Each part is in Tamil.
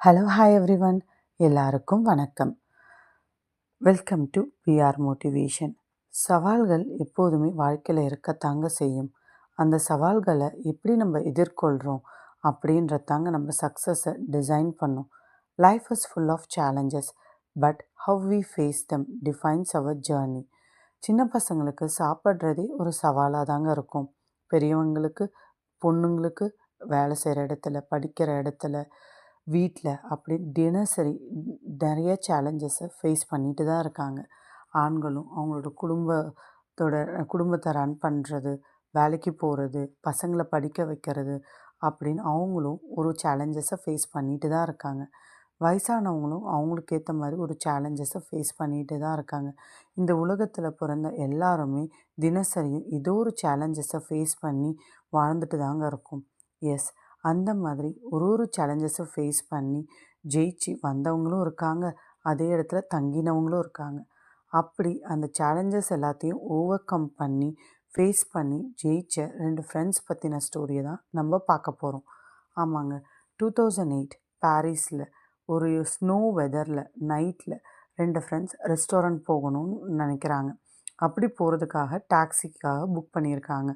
ஹலோ ஹாய் எவ்ரி ஒன் எல்லாருக்கும் வணக்கம். வெல்கம் டு பிஆர் மோட்டிவேஷன் சவால்கள் எப்போதுமே வாழ்க்கையில் இருக்கத்தாங்க செய்யும். அந்த சவால்களை எப்படி நம்ம எதிர்கொள்கிறோம் அப்படின்றதாங்க நம்ம சக்ஸஸை டிசைன் பண்ணோம். Life is full of challenges but how we face them defines our journey சின்ன பசங்களுக்கு சாப்பிட்றதே ஒரு சவாலாக தாங்க இருக்கும். பெரியவங்களுக்கு பொண்ணுங்களுக்கு வேலை செய்கிற இடத்துல படிக்கிற இடத்துல வீட்டில் அப்படி தினசரி நிறைய சேலஞ்சஸை ஃபேஸ் பண்ணிட்டு தான் இருக்காங்க. ஆண்களும் அவங்களோட குடும்பத்தோட குடும்பத்தை ரன் பண்ணுறது வேலைக்கு போகிறது பசங்களை படிக்க வைக்கிறது அப்படின்னு அவங்களும் ஒரு சேலஞ்சஸை ஃபேஸ் பண்ணிட்டு தான் இருக்காங்க. வயசானவங்களும் அவங்களுக்கு ஏற்ற மாதிரி ஒரு சேலஞ்சஸை ஃபேஸ் பண்ணிட்டு தான் இருக்காங்க. இந்த உலகத்தில் பிறந்த எல்லாருமே தினசரியும் ஏதோ ஒரு சேலஞ்சஸை ஃபேஸ் பண்ணி வாழ்ந்துட்டு தாங்க இருக்கும். எஸ் அந்த மாதிரி ஒரு ஒரு சேலஞ்சஸை ஃபேஸ் பண்ணி ஜெயிச்சு வந்தவங்களும் இருக்காங்க. அதே இடத்துல தங்கினவங்களும் இருக்காங்க. அப்படி அந்த சேலஞ்சஸ் எல்லாத்தையும் ஓவர் கம் பண்ணி ஃபேஸ் பண்ணி ஜெயிச்ச ரெண்டு ஃப்ரெண்ட்ஸ் பற்றின ஸ்டோரியை தான் நம்ம பார்க்க போகிறோம் ஆமாங்க. டூ தௌசண்ட் எயிட் பாரிஸில் ஒரு ஸ்னோ வெதரில் நைட்டில் ரெண்டு ஃப்ரெண்ட்ஸ் ரெஸ்டாரண்ட் போகணும்னு நினைக்கிறாங்க. அப்படி போகிறதுக்காக டாக்ஸிக்காக புக் பண்ணியிருக்காங்க.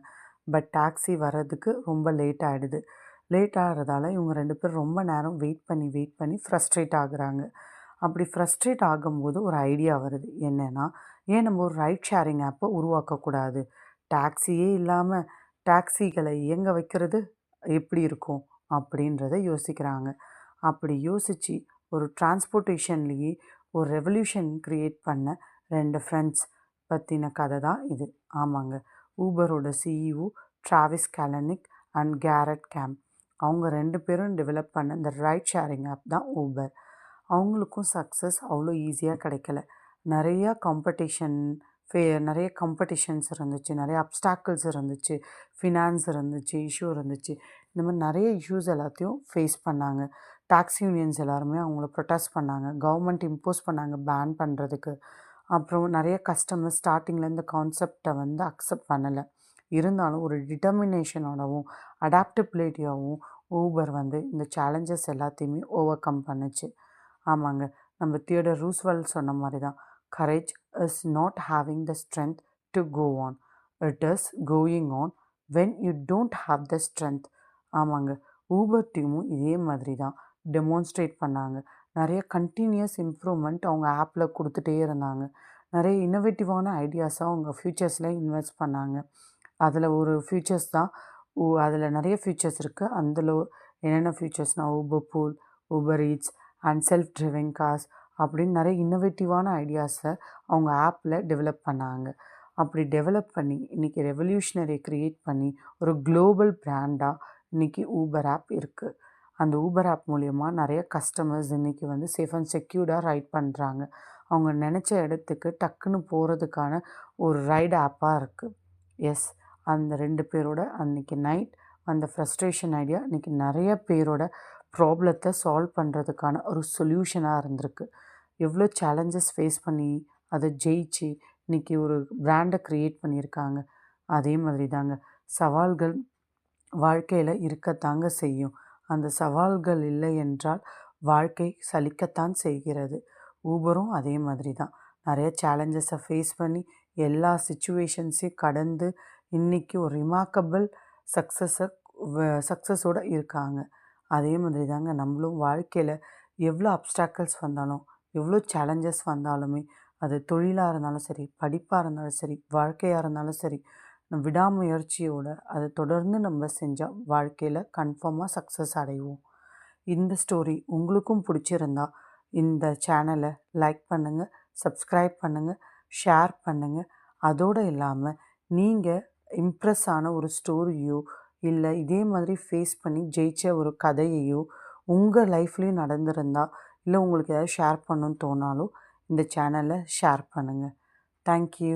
பட் டாக்ஸி வர்றதுக்கு ரொம்ப லேட் ஆகிடுது லேட் ஆகிறதால இவங்க ரெண்டு பேரும் ரொம்ப நேரம் வெயிட் பண்ணி வெயிட் பண்ணி ஃப்ரஸ்ட்ரேட் ஆகுறாங்க. அப்படி ஃப்ரஸ்ட்ரேட் ஆகும்போது ஒரு ஐடியா வருது. என்னென்னா ஏன் நம்ம ஒரு ரைட் ஷேரிங் ஆப்பை உருவாக்கக்கூடாது? டாக்ஸியே இல்லாமல் டாக்ஸிகளை இயங்க வைக்கிறது எப்படி இருக்கும்? அப்படின்றத யோசிக்கிறாங்க. அப்படி யோசித்து ஒரு டிரான்ஸ்போர்ட்டேஷன்லேயே ஒரு ரெவல்யூஷன் க்ரியேட் பண்ண ரெண்டு ஃப்ரெண்ட்ஸ் பற்றின கதை தான் இது. ஆமாங்க. ஊபரோட CEO Travis Kalanick and Garrett Camp அவங்க ரெண்டு பேரும் டெவலப் பண்ண இந்த ரைட் ஷேரிங் ஆப் தான் ஊபர் அவங்களுக்கும் சக்ஸஸ் அவ்வளோ ஈஸியாக கிடைக்கல. நிறையா காம்படிஷன் ஃபே நிறைய காம்படிஷன்ஸ் இருந்துச்சு. நிறைய அப்டாக்கிள்ஸ் இருந்துச்சு. ஃபினான்ஸ் இருந்துச்சு இஷ்யூ இருந்துச்சு. இந்த மாதிரி நிறைய இஷ்யூஸ் எல்லாத்தையும் ஃபேஸ் பண்ணாங்க. டாக்ஸி யூனியன்ஸ் எல்லாருமே அவங்கள ப்ரொட்டஸ்ட் பண்ணாங்க. கவர்மெண்ட் இம்போஸ் பண்ணாங்க பேன் பண்ணுறதுக்கு அப்புறம் நிறைய கஸ்டமர்ஸ் ஸ்டார்டிங்கில் இந்த கான்செப்டை வந்து அக்செப்ட் பண்ணலை. இருந்தாலும் ஒரு டிட்டர்மினேஷனோடவும் அடாப்டபிலிட்டியாகவும் ஊபர் வந்து இந்த சேலஞ்சஸ் எல்லாத்தையுமே ஓவர் கம் பண்ணுச்சு. ஆமாங்க. நம்ம தியேட்டர் ரூஸ்வெல் சொன்ன மாதிரி தான் courage is not having the strength to go on it is going on when you don't have the strength ஆமாங்க ஊபர் டீமும் இதே மாதிரி தான் டெமான்ஸ்ட்ரேட் பண்ணாங்க. நிறைய கண்டினியூஸ் இம்ப்ரூவ்மெண்ட் அவங்க ஆப்பில் கொடுத்துட்டே இருந்தாங்க. நிறைய இன்னோவேட்டிவான ஐடியாஸாக அவங்க ஃப்யூச்சர்ஸில் இன்வெஸ்ட் பண்ணாங்க. அதில் ஒரு ஃபியூச்சர்ஸ் தான் அதில் நிறைய ஃபியூச்சர்ஸ் இருக்குது அதில் என்னென்ன ஃபியூச்சர்ஸ்னால் Uber Pool Uber Eats and self driving cars அப்படின்னு நிறைய இன்னோவேட்டிவான ஐடியாஸை அவங்க ஆப்பில் டெவலப் பண்ணாங்க. அப்படி டெவலப் பண்ணி இன்றைக்கி ரெவல்யூஷனரி க்ரியேட் பண்ணி ஒரு குளோபல் ப்ராண்டாக இன்றைக்கி ஊபர் ஆப் இருக்குது அந்த ஊபர் ஆப் மூலயமா நிறைய கஸ்டமர்ஸ் இன்றைக்கி வந்து சேஃப் அண்ட் செக்யூர்டாக ரைட் பண்ணுறாங்க அவங்க நினச்ச இடத்துக்கு டக்குன்னு போகிறதுக்கான ஒரு ரைடு ஆப்பாக இருக்குது எஸ் அந்த ரெண்டு பேரோட அன்றைக்கி நைட் அந்த ஃப்ரஸ்ட்ரேஷன் ஐடியா இன்றைக்கி நிறைய பேரோட ப்ராப்ளத்தை சால்வ் பண்ணுறதுக்கான ஒரு சொல்யூஷனாக இருந்திருக்கு. எவ்வளோ சேலஞ்சஸ் ஃபேஸ் பண்ணி அதை ஜெயிச்சு இன்றைக்கி ஒரு பிராண்டை க்ரியேட் பண்ணியிருக்காங்க. அதே மாதிரி தாங்க சவால்கள் வாழ்க்கையில் இருக்கத்தாங்க செய்யும். அந்த சவால்கள் இல்லை என்றால் வாழ்க்கை சலிக்கத்தான் செய்கிறது. ஊபரும் அதே மாதிரி தான். நிறைய சேலஞ்சஸை ஃபேஸ் பண்ணி எல்லா சுச்சுவேஷன்ஸையும் கடந்து இன்றைக்கி ஒரு ரிமார்க்கபிள் சக்ஸஸை சக்ஸஸோடு இருக்காங்க. அதே மாதிரி தாங்க நம்மளும் வாழ்க்கையில் எவ்வளோ அப்டாக்கிள்ஸ் வந்தாலும் எவ்வளோ சேலஞ்சஸ் வந்தாலுமே அது தொழிலாக இருந்தாலும் சரி படிப்பாக இருந்தாலும் சரி வாழ்க்கையாக இருந்தாலும் சரி விடாமுயற்சியோடு அதை தொடர்ந்து நம்ம செஞ்சால் வாழ்க்கையில் கன்ஃபார்மாக சக்ஸஸ் அடைவோம். இந்த ஸ்டோரி உங்களுக்கும் பிடிச்சிருந்தா இந்த சேனலை லைக் பண்ணுங்கள் சப்ஸ்கிரைப் பண்ணுங்கள் ஷேர் பண்ணுங்கள் அதோடு இல்லாமல் நீங்கள் இம்ப்ரெஸ் ஆன ஒரு ஸ்டோரியோ இல்லை இதே மாதிரி ஃபேஸ் பண்ணி ஜெயித்த ஒரு கதையையோ உங்கள் லைஃப்லேயும் நடந்திருந்தால் இல்லை உங்களுக்கு ஏதாவது ஷேர் பண்ணணும்னு தோணாலும் இந்த சேனலை ஷேர் பண்ணுங்கள் தேங்க்யூ